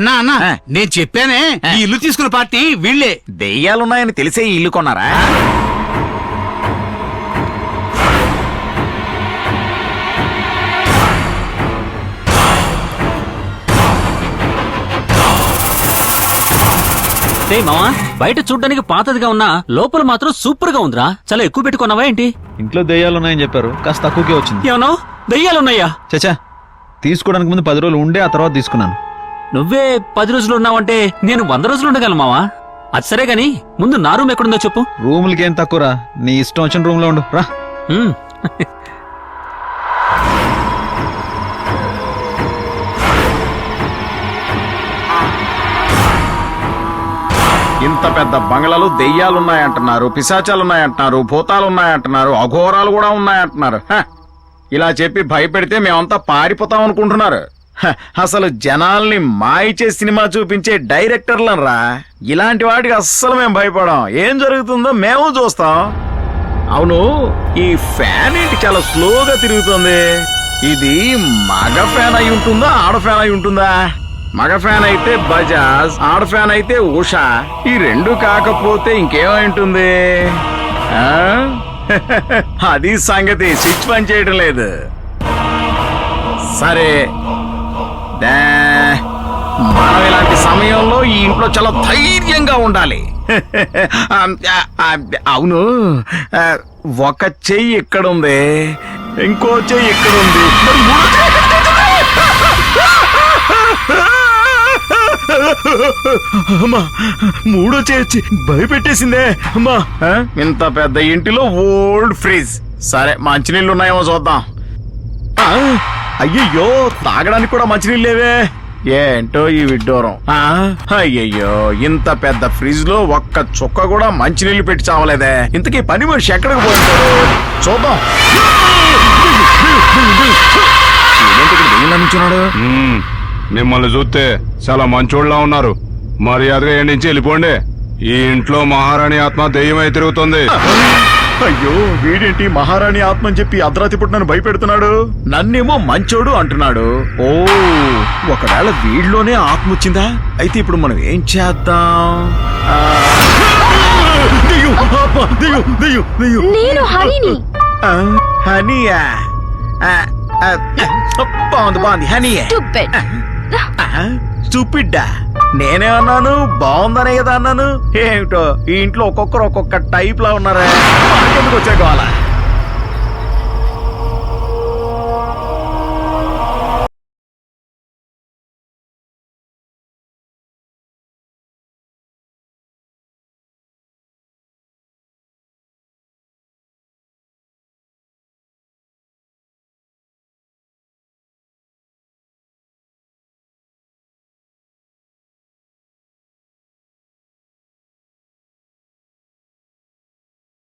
అన్నా అన్నా. నేను చెప్పానే ఈ ఇల్లు తీసుకున్న పార్టీ వీళ్ళే. దెయ్యాలున్నాయని తెలిసే ఈ ఇల్లు కొన్నారా? మావా బయట చూడ్డానికి పాతదిగా ఉన్నా లోపల మాత్రం సూపర్గా ఉందిరా. చాలా ఎక్కువ పెట్టుకున్నావా ఏంటి? ఇంట్లో దెయ్యాలు ఉన్నాయని చెప్పారు కాస్త తక్కువకే వచ్చింది. ఏమన్నావు? దయ్యాలున్నాయా? చచ్చా తీసుకోవడానికి ముందు పది రోజులు ఉండే ఆ తర్వాత తీసుకున్నాను. నువ్వే పది రోజులు ఉన్నావంటే నేను వంద రోజులు ఉండగలను మావా అది సరే గాని ముందు నా రూమ్ ఎక్కడుందో చెప్పు రూములకి ఏం తక్కువరా నీ ఇష్టం వచ్చిన రూమ్లో ఉండు రా ఉమ్. ఇంత పెద్ద బంగ్లాలు దెయ్యాలున్నాయంటున్నారు పిశాచాలున్నాయంటున్నారు భూతాలున్నాయంటున్నారు అఘోరాలు కూడా ఉన్నాయంటున్నారు హ! ఇలా చెప్పి భయపెడితే మేమంతా పారిపోతాం అనుకుంటున్నారు! అసలు జనాల్ని మాయిచే సినిమా చూపించే డైరెక్టర్లనరా ఇలాంటి వాటికి అస్సలు మేము భయపడం. ఏం జరుగుతుందో మేము చూస్తాం. అవును ఈ ఫ్యాన్ ఏంటి చాలా స్లోగా తిరుగుతుంది? ఇది మగ ఫ్యాన్ అయి ఉంటుందా ఆడ ఫ్యాన్ అయి ఉంటుందా? మగ ఫ్యాన్ అయితే బజాజ్ ఆడ ఫ్యాన్ అయితే ఉషా. ఈ రెండు కాకపోతే ఇంకేమై ఉంటుంది? ఆ? అది సంగతి స్విచ్ పని చేయడం లేదు. సరే మనం ఇలాంటి సమయంలో ఈ ఇంట్లో చాలా ధైర్యంగా ఉండాలి. అవును. ఒక చెయ్యి ఇక్కడ ఉంది ఇంకో చెయ్యి ఇక్కడ ఉంది మూడో చెయ్యి అమ్మా మూడో చేయొచ్చి భయపెట్టేసిందే. అమ్మా? ఇంత పెద్ద ఇంటిలో ఓల్డ్ ఫ్రిజ్. సరే మంచినీళ్ళు ఉన్నాయేమో చూద్దాం అయ్యయ్యో తాగడానికి కూడా మంచినీళ్ళు లేవే ఏంటో ఈ విడ్డూరం. ఆ, అయ్యయ్యో ఇంత పెద్ద ఫ్రిడ్జ్లో ఒక్క చుక్క కూడా మంచినీళ్ళు పెట్టి చావలేదే. ఇంతకీ పని మనిషి ఎక్కడికి పోయింటాడు చూద్దాం. నించున్నాడు. మిమ్మల్ని చూస్తే చాలా మంచోళ్ళ ఉన్నారు. మర్యాదగా నుంచి వెళ్ళిపోండి. ఈ ఇంట్లో మహారాణి ఆత్మ దెయ్యమై తిరుగుతుంది. అయ్యో వీడేంటి మహారాణి ఆత్మ అని చెప్పి అర్ధరాత్రి పుట్టి నన్ను భయపెడుతున్నాడు? నన్నేమో మంచోడు అంటున్నాడు. ఓ ఒకవేళ వీడిలోనే ఆత్మ వచ్చిందా? అయితే ఇప్పుడు మనం ఏం చేద్దాం. నేను హరిని ఆ, హనీయా. బాగుంది బాగుంది హనీయే. Stupid. నేనే అన్నాను బాగుందనే కదా అన్నాను? ఏమిటో? ఈ ఇంట్లో ఒక్కొక్కరు ఒక్కొక్క టైప్ లా ఉన్నారా. మనకెందుకు వచ్చే కావాలా